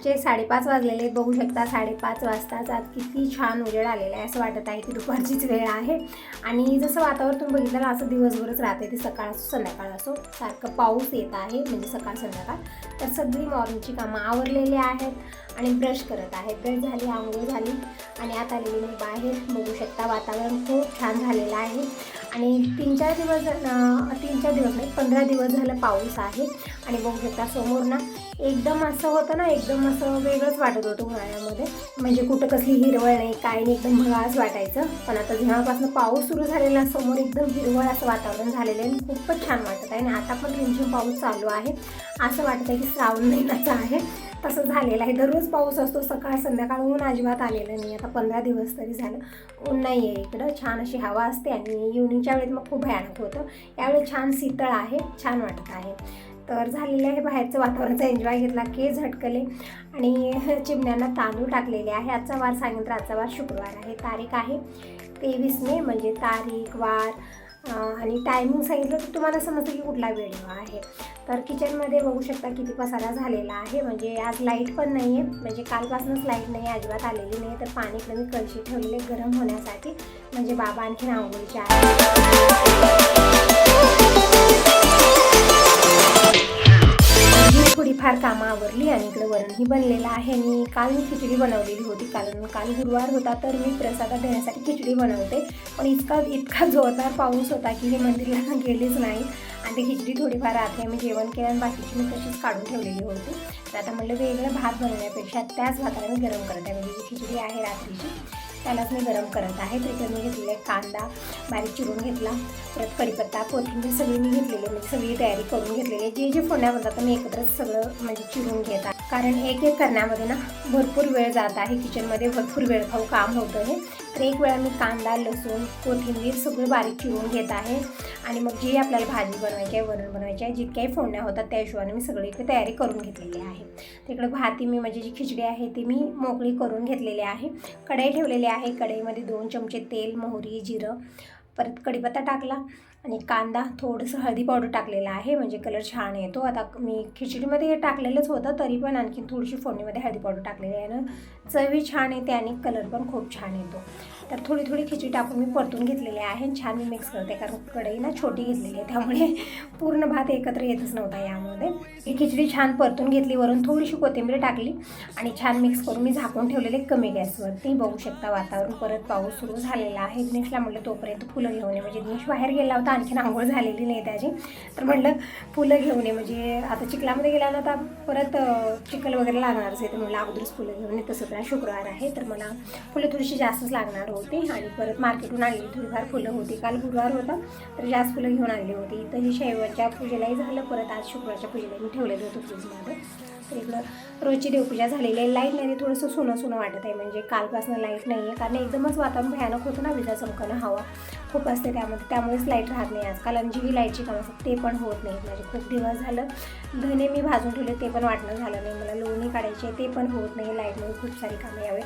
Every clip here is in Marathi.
आमचे साडेपाच वाजलेले आहेत. बघू शकता साडेपाच वाजताच आज किती छान उजेड आलेला आहे असं वाटत आहे की दुपारचीच वेळ आहे. आणि जसं वातावरण तुम्ही बघितलं असं दिवसभरच राहते ते सकाळ असो संध्याकाळ असो. सारखं पाऊस येत आहे म्हणजे सकाळ संध्याकाळ. तर सगळी मॉर्निंगची कामं आवरलेली आहेत आणि ब्रश करत आहे ब्रश झाली आंघोळ झाली आणि आता आलेली मी बाहेर. बघू शकता वातावरण खूप छान झालेलं आहे. आणि तीन चार दिवस तीन चार दिवस नाही पंधरा दिवस झालं पाऊस आहे. आणि बघू शकता समोर ना एकदम असं होतं ना एकदम असं वेगळंच वाटत होतं उन्हाळ्यामध्ये. म्हणजे कुठं कसली हिरवळ नाही काय नाही एकदम भगास वाटायचं. पण आता जेव्हापासून पाऊस सुरू झालेला समोर एकदम हिरवळ असं वातावरण झालेलं आहे. आणि खूपच छान वाटत आहे. आणि आता पण रिमझिम पाऊस चालू आहे. असं वाटतं आहे की श्रावण महिन्याचा आहे. तसं झालेलं आहे. दररोज पाऊस असतो. सकाळ संध्याकाळ ऊन अजिबात आलेलं नाही. आता पंधरा दिवस तरी झालं. ऊन नाही आहे इकडं. छान अशी हवा असते. आणि इव्हनिंगच्या वेळेत मग खूप भयानक होतं. यावेळी छान शीतळ आहे. छान वाटत आहे. तर झालेलं आहे बाहेरचं वातावरणाचा एन्जॉय घेतला केस झटकले. आणि चिमण्यांना तांदूळ टाकलेले आहे. आजचा वार सांगितलं आजचा वार शुक्रवार आहे. तारीख आहे तेवीस मे म्हणजे तारीख वार आणि टायमिंग सांगितलं तर तुम्हाला समजतं की कुठला व्हिडिओ आहे. तर किचनमध्ये बघू शकता किती पसारा झालेला आहे. म्हणजे आज लाइट पण नाही आहे म्हणजे कालपासूनच लाइट नाही अजिबात आलेली नाही तर पाणी कमी कळशी ठेवलेले गरम होण्यासाठी. म्हणजे बाबा आणखीन आंघोळीचे आहे. ही थोडीफार कामं आवरली आणि इकडे वरणही बनलेलं आहे. आणि काल मी खिचडी बनवलेली होती. कारण काल गुरुवार होता तर मी प्रसादा देण्यासाठी खिचडी बनवते. पण इतका इतका जोरदार पाऊस होता की हे मंदिरला गेलेच नाही. आणि ती खिचडी थोडीफार रात्री मी जेवण केलं आणि बाकीची मी तशीच काढून ठेवलेली होती. तर आता म्हटलं वेगळं भात बनवण्यापेक्षा त्याच भाताला मी गरम करते. म्हणजे जी खिचडी आहे रात्रीची त्यालाच मी गरम करत आहे. त्याच्यात मी घेतलेला आहे कांदा बारीक चिरून घेतला. परत कढीपत्ता कोथिंबीर सगळी मी घेतलेली आहे. म्हणजे सगळी तयारी करून घेतलेली आहे. जे जे फोडण्या बनतात मी एकत्रच सगळं म्हणजे चिरून घेत आहे. कारण एक एक करण्यामध्ये ना भरपूर वेळ जात आहे. किचनमध्ये भरपूर वेळ खाऊ काम होतं हे. तर एक वेळा मी कांदा लसूण कोथिंबीर सगळं बारीक चिरून घेत आहे. आणि मग जी आपल्याला भाजी बनवायची आहे वरण बनवायची आहे जितक्याही फोडण्या होतात त्या हिशोबाने मी सगळी इकडे तयारी करून घेतलेली आहे. तिकडे भाती मी म्हणजे जी खिचडी आहे ती मी मोकळी करून घेतलेली आहे. कढई ठेवलेली आहे. कढईमध्ये दोन चमचे तेल मोहरी जिरं परत कढीपत्ता टाकला आणि कांदा थोडंसं हळदी पावडर टाकलेला आहे म्हणजे कलर छान येतो. आता मी खिचडीमध्ये हे टाकलेलंच होतं तरी पण आणखी थोडीशी फोडणीमध्ये हळदी पावडर टाकलेली आहे ना. चवी छान येते आणि कलर पण खूप छान येतो. तर थोडी थोडी खिचडी टाकून मी परतून घेतलेली आहे छान मी मिक्स करते कारण कढई ना छोटी घेतलेली आहे त्यामुळे पूर्ण भात एकत्र येतच नव्हता यामध्ये. ही खिचडी छान परतून घेतली वरून थोडीशी कोथिंबीर टाकली आणि छान मिक्स करून मी झाकून ठेवलेले कमी गॅसवरती. बघू शकता वातावरण परत पाऊस सुरू झालेला आहे. दिनेशला म्हटलं तोपर्यंत फुलं घेऊन ये. म्हणजे दिनेश बाहेर गेला होता आणखीन आंघोळ झालेली नाही त्याची. तर म्हटलं फुलं घेऊन ये. म्हणजे आता चिखलामध्ये गेला ना आता परत चिखल वगैरे लागणारच आहे तर म्हटलं अगोदरच फुलं घेऊन ये तसं मला शुक्रवार आहे तर मला फुलं थोडीशी जास्तच लागणार होती आणि परत मार्केटहून आणलेली थोडीफार फुलं होती. काल गुरुवार होता तर जास्त फुलं घेऊन आणली होती. तर ही शैवाच्या पूजेलाही झालं परत आज शुक्रवारच्या पूजेला मी ठेवलेलं होतं फ्रीजमध्ये. तर इकडं रोजची देवपूजा झालेली आहे. लाइट नाही थोडंसं सुनं सुनं वाटत आहे म्हणजे कालपासून लाइट नाही आहे कारण एकदमच वातावरण भयानक होतं ना विजा चमकणं हवा. खूप असते त्यामध्ये. त्यामुळेच लाइट राहत नाही आजकाल आणि जी लाईटची कामं असतात ते पण होत नाही म्हणजे खूप दिवस झालं धने मी भाजून ठेवले ते पण वाटणं झालं नाही. मला लोणी काढायची ते पण होत नाही. लाईटमुळे खूप सारी कामं यावेळी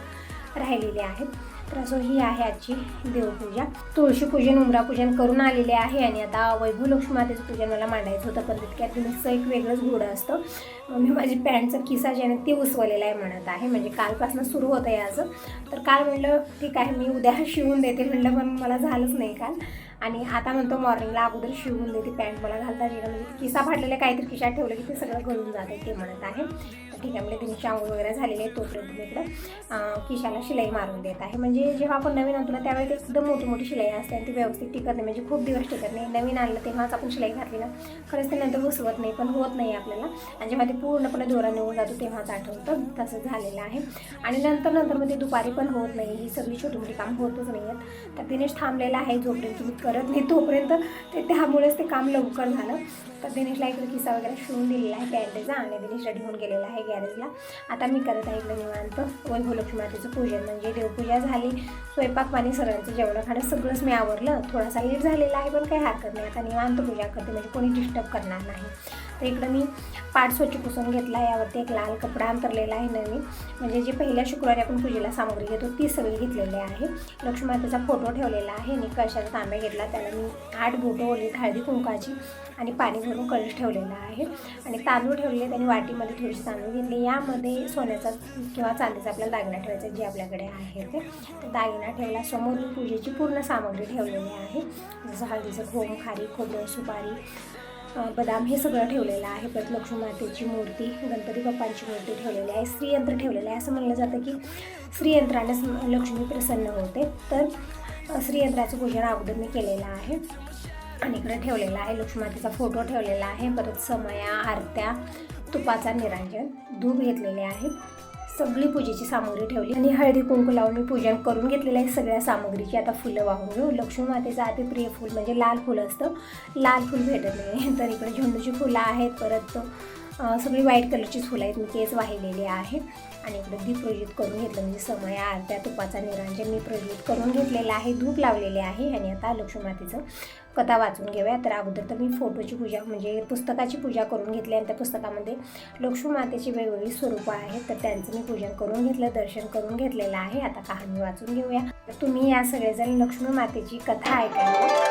राहिलेली आहेत. तर असं ही आहे आजची देवपूजा. तुळशी पूजन उमरा पूजन करून आलेले आहे आणि आता वैभव लक्ष्मी मातेचं पूजन मला मांडायचं होतं पण तितक्यात दिवसचं एक वेगळंच घोडं असतं. मग मी माझी पॅन्टचा किसा जे आहे ते उसवलेला आहे म्हणत आहे. म्हणजे कालपासून सुरू होतं याचं तर काल म्हणलं ठीक आहे मी उद्या शिवून देते. म्हणलं पण मला झालंच नाही काल. आणि आता म्हणतो मॉर्निंगला अगोदर शिवून देते पॅन्ट मला घालता येईल म्हणजे ते किसा काहीतरी खिशात ठेवलं की ते सगळं घरून जाते ते म्हणत आहे. ठीक आहे म्हणजे तिने आंघोळ वगैरे झालेली आहे तोपर्यंत मी इकडं खिशाला शिलाई मारून देत आहे. म्हणजे जेव्हा आपण नवीन आणतो ना त्यावेळी ते एकदम मोठी मोठी शिलाई असते आणि ती व्यवस्थित टिकत नाही. म्हणजे खूप दिवस टिकत नाही. नवीन आणलं तेव्हाच आपण शिलाई घातली ना खरंच ते नंतर घुसवत नाही पण होत नाही आपल्याला. आणि जेव्हा ते पूर्णपणे दोरा निघून जातो तेव्हाच आठवतं. तसं झालेलं आहे. आणि नंतर नंतर मग ते दुपारी पण होत नाही. ही सगळी छोटी मोठी कामं होतच नाही आहेत. तर दिनेश थांबलेला आहे जोपर्यंत तुम्ही करत नाही तोपर्यंत ते त्यामुळेच ते काम लवकर झालं. तर दिनेशला इकडे किस्सा वगैरे शिवून दिलेला आहे गॅरेजचा आणि दिनेश घेऊन होऊन गेलेला आहे गॅरेजला. आता मी करत आहे इकडे निवांत. वैभवलक्ष्मी मातेचं पूजन. म्हणजे देवपूजा झाली. स्वयंपाक पाणी सगळ्यांचं जेवण खाणं सगळंच मी आवरलं. थोडासा लेट झालेला आहे पण काही हरकत नाही. आता निवांत पूजा करते. म्हणजे कोणी डिस्टर्ब करणार नाही. तर इकडं मी पाठ स्वच्छ पुसून घेतला. यावरती एक लाल कपडा अंतरलेला आहे नवीन. म्हणजे जे पहिल्या शुक्रवारी आपण पूजेला सामग्री घेतो ती सगळी घेतलेली आहे. लक्ष्मी मातेचा फोटो ठेवलेला आहे. आणि कशाचा तांब्या घेतला त्याला मी आठ बोटं ओलीत हळदी कुंकाची आणि पाणी भरून कळश ठेवलेला आहे. आणि तांदूळ ठेवलेले त्यांनी वाटीमध्ये थोडेसे तांदूळ घेतले. यामध्ये सोन्याचा किंवा चांदीचा आपल्याला दागिना ठेवायचा जे आपल्याकडे आहे ते. तर दागिना ठेवला. समोर पूजेची पूर्ण सामग्री ठेवलेली आहे. जसं हळदीचं खोम खारी खोबरं सुपारी बदाम हे सगळं ठेवलेलं आहे. परत लक्ष्मी मातेची मूर्ती गणपती बाप्पांची मूर्ती ठेवलेली आहे. स्त्रियंत्र ठेवलेलं आहे. असं म्हणलं जातं की श्रीयंत्रानेच लक्ष्मी प्रसन्न होते. तर श्रीयंत्राचं पूजन अगोदर मी केलेलं आहे. आणि इकडे ठेवलेला आहे. लक्ष्मी मातेचा फोटो ठेवलेला आहे. परत समया आरत्या तुपाचा निरांजन धूप घेतलेले आहे. सगळी पूजेची सामग्री ठेवली. आणि हळदी कुंकू लावून मी पूजन करून घेतलेलं आहे सगळ्या सामग्रीची. आता फुलं वाहून घेऊ. लक्ष्मी मातेचं अतिप्रिय फूल म्हणजे लाल फुलं असतं. लाल फुल भेटत नाही. तर इकडे झेंडूची फुलं आहेत. परत सगळी व्हाईट कलरचीच फुलं आहेत मी तेच वाहिलेली आहे आणि इकडे दीप प्रज्वलित करून घेतलं म्हणजे समया आरत्या तुपाचा निरांजन मी प्रज्वलित करून घेतलेलं आहे धूप लावलेले आहे. आणि आता लक्ष्मी मातेचं कथा वाचून घेऊया. तर अगोदर तर मी फोटोची पूजा म्हणजे पुस्तकाची पूजा करून घेतली आणि त्या पुस्तकामध्ये लक्ष्मी मातेची वेगवेगळी स्वरूपं आहेत. तर त्यांचं मी पूजन करून घेतलं दर्शन करून घेतलेलं आहे. आता कहाणी वाचून घेऊया. तर तुम्ही या सगळेजण लक्ष्मी मातेची कथा ऐकायला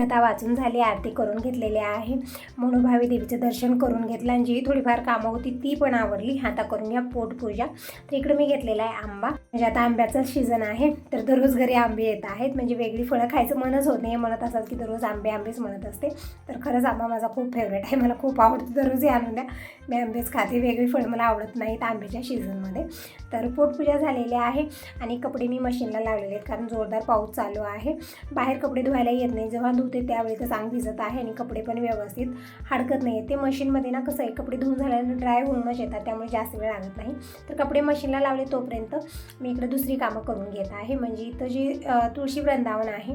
कथा वाचून झाली आरती करून घेतलेली आहे. मनोभावी देवीचं दर्शन करून घेतलं आणि जी थोडीफार कामं होती ती पण आवडली आता करून घ्या पोटपूजा तर इकडे मी घेतलेला आहे आंबा. म्हणजे आता आंब्याचा सीझन आहे तर दररोज घरी आंबे येत आहेत. म्हणजे वेगळी फळं खायचं मनच होत नाही. म्हणत असाल की दररोज आंबे आंबेच म्हणत असते. तर खरंच आंबा माझा खूप फेवरेट आहे. मला खूप आवडतं. दररोज आणून द्या. मी आंबेच खाते. वेगळी फळं मला आवडत नाहीत आंब्याच्या सीझनमध्ये तर पोटपूजा झालेली आहे आणि कपडे मी मशीनला लावलेले आहेत. कारण जोरदार पाऊस चालू आहे. बाहेर कपडे धुवायला येत नाही. जेव्हा धु त्यावेळी तर अंग भिजत आहे आणि कपडे पण व्यवस्थित हडकत नाही ते मशीनमध्ये ना कसं आहे कपडे धुवून झाल्यानंतर ड्राय होऊनच येतात त्यामुळे जास्त वेळ लागत नाही. तर कपडे मशीनला लावले तोपर्यंत मी इकडे दुसरी कामं करून घेत आहे. म्हणजे इथं जी तुळशी वृंदावन आहे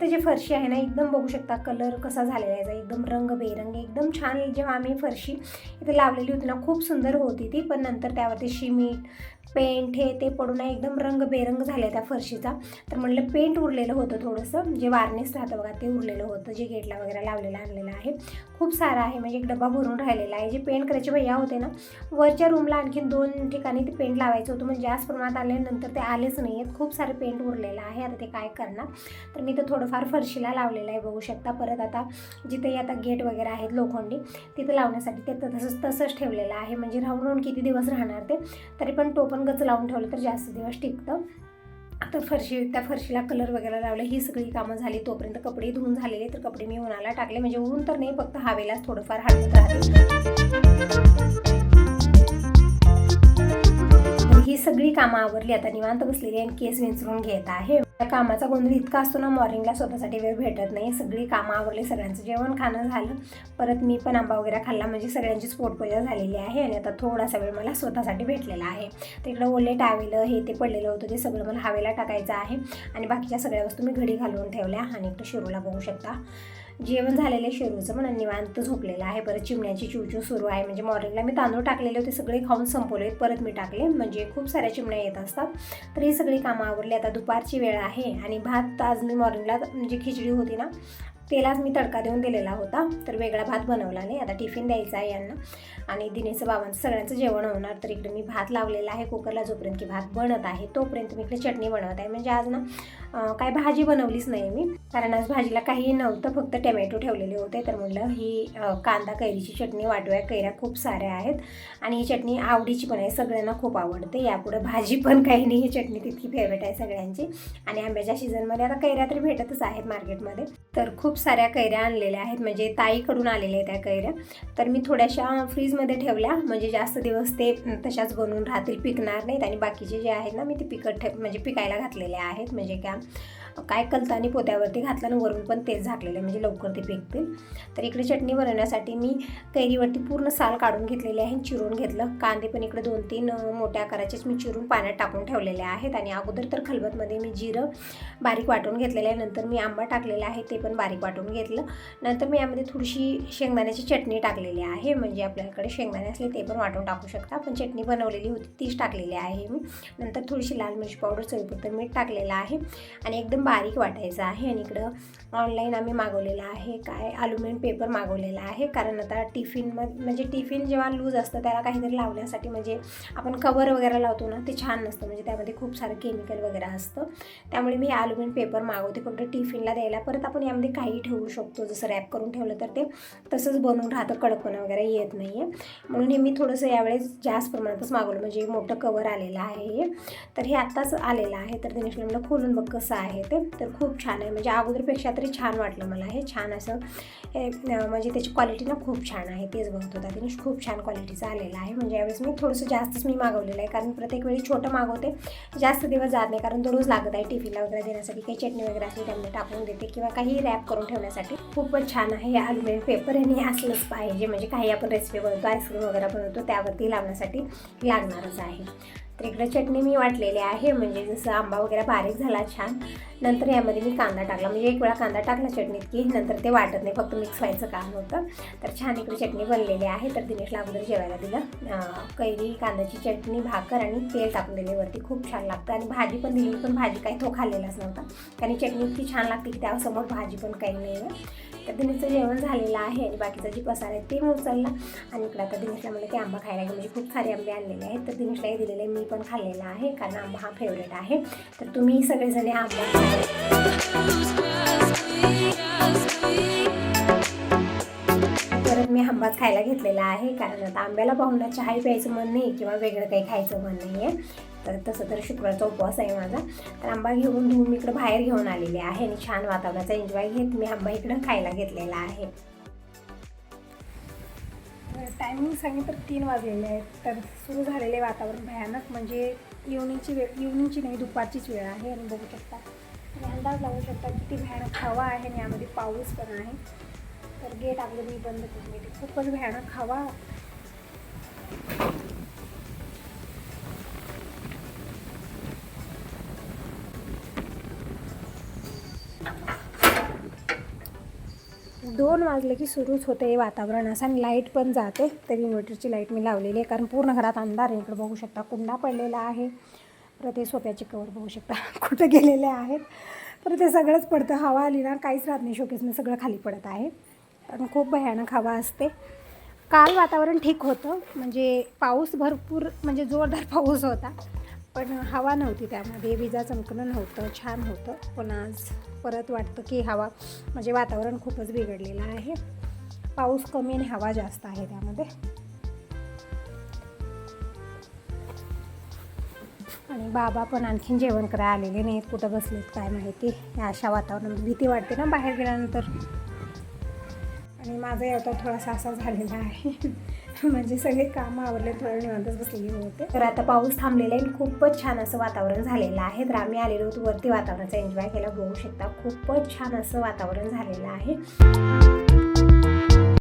तिथं जे फरशी आहे ना एकदम बघू शकता कलर कसा झालेला आहे याचा, एकदम रंग बेरंगी एकदम छान जेव्हा आम्ही फरशी इथं लावलेली होती ना खूप सुंदर होती ती. पण नंतर त्यावरती शिमीट पेंट हे ते पडून एकदम रंग बेरंग झाले त्या फरशीचा. तर म्हणलं पेंट उरलेलं होतं थोडंसं. जे वारनेस राहतं बघा ते उरलेलं होतं. जे गेटला वगैरे लावलेलं आणलेलं आहे. खूप सारं आहे म्हणजे एक डबा भरून राहिलेला आहे. जे पेंट करायचे भैया होते ना वरच्या रूमला आणखीन दोन ठिकाणी ते पेंट लावायचं होतं. म्हणजे जास्त प्रमाणात आल्यानंतर ते आलेच नाही आहेत खूप सारे पेंट उरलेलं आहे. आता ते काय करणार? तर मी तर थोडंफार फरशीला लावलेलं आहे बघू शकता. परत आता जिथे आता गेट वगैरे आहेत लोखंडी तिथं लावण्यासाठी ते तसंच तसंच ठेवलेलं आहे. म्हणजे राहून राहून किती दिवस राहणार ते? तरी पण टोपण गच लावून ठेवलं तर जास्त दिवस टिकतं. आता फरशी त्या फरशीला कलर वगैरे लावले ही सगळी कामं झाली. तोपर्यंत कपडे धुवून झालेले तर कपडे मी उन्हाला टाकले. म्हणजे ऊन तर नाही फक्त हवेलाच थोडंफार हलवत राहते. ही सगळी कामं आवरली. आता निवांत बसलेली आणि केस विंचरून घेत आहे. कामाचा गोंधळ इतका असतो ना मॉर्निंगला स्वतःसाठी वेळ भेटत नाही. सगळी कामं आवरली सगळ्यांचं जेवण खाणं झालं. परत मी पण आंबा वगैरे खाल्ला. म्हणजे सगळ्यांचीच पोटपूजा झालेली आहे आणि आता थोडासा वेळ मला स्वतःसाठी भेटलेला आहे. तिकडं ओले टावेलं हे ते पडलेलं होतं. ते सगळं मला हवेला टाकायचं आहे. आणि बाकीच्या सगळ्या वस्तू मी घडी घालून ठेवल्या. आणि इकडं शिरूला बघू शकता. जेवण झालेलं शेरूचं म्हणून निवांत झोपलेलं आहे. परत चिमण्याची चिवचू सुरू आहे. म्हणजे मॉर्निंगला मी तांदूळ टाकलेले होते सगळे खाऊन संपवले परत मी टाकले. म्हणजे खूप साऱ्या चिमण्या येत असतात. तर ही सगळी कामं आवरली. आता दुपारची वेळ आहे आणि भात आज मी मॉर्निंगला म्हणजे खिचडी होती ना तेलाच मी तडका देऊन दिलेला होता तर वेगळा भात बनवला नाही. आता टिफिन द्यायचा आहे यांना. आणि दिनेचं बाबांचं सगळ्यांचं जेवण होणार तर इकडे मी भात लावलेला आहे कुकरला जोपर्यंत की भात बनत आहे तोपर्यंत मी इकडे चटणी बनवत आहे. म्हणजे आज ना काय भाजी बनवलीच नाही मी. कारण आज भाजीला काही नव्हतं फक्त टमॅटो ठेवलेले होते. तर म्हटलं ही कांदा कैरीची चटणी वाटूया. कैऱ्या खूप साऱ्या आहेत. आणि ही चटणी आवडीची पण आहे. सगळ्यांना खूप आवडते. यापुढे भाजी पण काही नाही. ही चटणी तितकी फेवरेट आहे सगळ्यांची. आणि आंब्याच्या सीझनमध्ये आता कैऱ्या तरी भेटतच आहेत मार्केटमध्ये तर खूप साऱ्या कैऱ्या आणलेल्या आहेत. म्हणजे ताईकडून आलेल्या आहेत त्या कैऱ्या. तर मी थोड्याशा फ्रीजमध्ये ठेवल्या. म्हणजे जास्त दिवस ते तशाच बनवून राहतील पिकणार नाहीत. आणि बाकीचे जे आहेत ना मी ते पिकत ठेव म्हणजे पिकायला घातलेले आहेत. म्हणजे काय? काय कलतानी पोत्यावरती घातलं आणि वरून पण तेच झाकलेलं आहे. म्हणजे लवकर ते फेकतील. तर इकडे चटणी बनवण्यासाठी मी कैरीवरती पूर्ण साल काढून घेतलेले आहे चिरून घेतलं. कांदे पण इकडे दोन तीन मोठ्या आकाराचेच मी चिरून पाण्यात टाकून ठेवलेले आहेत. आणि अगोदर तर खलबतमध्ये मी जिरं बारीक वाटून घेतलेलं आहे. नंतर मी आंबा टाकलेला आहे ते पण बारीक वाटून घेतलं. नंतर मी यामध्ये थोडीशी शेंगदाण्याची चटणी टाकलेली आहे. म्हणजे आपल्याकडे शेंगदाणे असले ते पण वाटून टाकू शकता. पण चटणी बनवलेली होती तीच टाकलेली आहे मी. नंतर थोडीशी लाल मिरची पावडर चवीपुरतं मीठ टाकलेलं आहे. आणि एकदम बारीक वाटायचं आहे आणि इकडं ऑनलाईन आम्ही मागवलेलं आहे. काय? अल्युमिनियम पेपर मागवलेला आहे. कारण आता टिफिन म्हणजे टिफिन जेव्हा लूज असतं त्याला काहीतरी लावण्यासाठी म्हणजे आपण कवर वगैरे लावतो ना ते छान नसतं. म्हणजे त्यामध्ये खूप सारं केमिकल वगैरे असतं. त्यामुळे मी अल्युमिनियम पेपर मागवते. फक्त टिफिनला द्यायला. परत आपण यामध्ये काही ठेवू शकतो. जसं रॅप करून ठेवलं तर ते तसंच बनवून राहतं. कडकपणा वगैरे येत नाही आहे म्हणून हे मी थोडंसं यावेळेस जास्त प्रमाणातच मागवलं. म्हणजे मोठं कवर आलेलं आहे. हे तर हे आत्ताच आलेलं आहे. तर दिनेशला म्हणलं खोलून बघ कसं आहे. ते तर खूप छान आहे. म्हणजे अगोदरपेक्षा तरी छान वाटलं मला हे. छान असं हे म्हणजे त्याची क्वालिटी ना खूप छान आहे. तेच बघत होता दिनेश खूप छान क्वालिटीचं आलेलं आहे. म्हणजे यावेळेस मी थोडंसं जास्तच मी मागवलेलं आहे. कारण प्रत्येक वेळी छोटं मागवते जास्त दिवस जात नाही. कारण दररोज लागत आहे टिफिनला वगैरे देण्यासाठी काही चटणी वगैरे असली त्यामध्ये टाकून देते किंवा काही रॅप करून ठेवण्यासाठी. खूपच छान आहे. हे अल्युमिनियम पेपर आणि हे असलंच पाहिजे. म्हणजे काही आपण रेसिपी बनवतो आईस्क्रीम वगैरे बनवतो त्यावरती लावण्यासाठी लागणारच आहे. तर इकडे चटणी मी वाटलेली आहे म्हणजे जसं आंबा वगैरे बारीक झाला छान. नंतर यामध्ये मी कांदा टाकला. म्हणजे एक वेळा कांदा टाकला चटणीत की नंतर ते वाटत नाही फक्त मिक्स व्हायचं काम होतं. तर छान इकडे चटणी बनलेली आहे. तर दिनेशला अगोदर जेवायला दिलं. कैरी कांद्याची चटणी भाकर आणि तेल टाकून वरती. खूप छान लागतं. आणि भाजी पण दिली पण भाजी काही तो खाल्लेलाच नव्हता. कारण चटणी इतकी छान लागते की त्यासमोर भाजी पण काही नाही आहे. तर दिनेशचं जेवण झालेलं आहे आणि बाकीचा जी पसार आहे ते मी उचलला. आणि इकडे आता दिनेशला म्हणलं की आंबा खायला म्हणजे खूप सारे आंबे आणलेले आहेत. तर दिनेशलाही दिलेले मी पण खाल्लेला आहे कारण आंबा हा फेवरेट आहे. तर तुम्ही सगळेजण आंबा परत मी आंबाच खायला घेतलेला आहे कारण आता आंब्याला पाहून चहा चहाही प्यायचं मन नाही किंवा वेगळं काही खायचं मन नाही आहे. तर तसं तर शुक्रवारचा उपवास आहे माझा. तर आंबा घेऊन घेऊन मी इकडं बाहेर घेऊन आलेले आहे आणि छान वातावरणाचा एन्जॉय घेत मी आंबा इकडं खायला घेतलेला आहे. टायमिंग सांगितलं तर तीन वाजलेले आहेत. तर सुरू झालेले वातावरण भयानक म्हणजे इव्हनिंगची वेळ इव्हनिंगची नाही दुपारचीच वेळ आहे आणि बघू शकता. आणि अंदाज लावू शकता किती भयानक हवा आहे आणि यामध्ये पाऊस पण आहे. तर गेट आपलं मी बंद करून देते. खूपच भयानक हवा. वाजलं की सुरूच होते हे वातावरण. असं आणि लाइट पण जाते. तर इन्व्हर्टरची लाइट मी लावलेली आहे. कारण पूर्ण घरात अंधार आहे. इकडे बघू शकता कुंडा पडलेला आहे. परत हे सोप्याचे कवर बघू शकता. कुठे गेलेले आहेत. परत ते सगळंच पडतं. हवा आली ना काहीच राहत नाही. शोकेसनं सगळं खाली पडत आहे. कारण खूप भयानक हवा असते. काल वातावरण ठीक होतं. म्हणजे पाऊस भरपूर म्हणजे जोरदार पाऊस होता. पण हवा नव्हती त्यामध्ये विजा चमकणं नव्हतं छान होतं. पण आज परत वाटतं की हवा म्हणजे वातावरण खूपच बिघडलेलं आहे. पाऊस कमी आणि हवा जास्त आहे त्यामध्ये. आणि बाबा पण आणखीन जेवण करायला आलेले नाहीत कुठं बसलेत काय माहिती. या अशा वातावरणात भीती वाटते ना बाहेर गेल्यानंतर. आणि माझा आता थोडासा असा झालेला आहे. म्हणजे सगळे कामं आवरले थोडं निवांतच बसलेली होते. तर आता पाऊस थांबलेला आहे आणि खूपच छान असं वातावरण झालेलं आहे. तर आम्ही आलेलो होतो वरती वातावरणाचा एन्जॉय केला. बघू शकता खूपच छान असं वातावरण झालेलं आहे.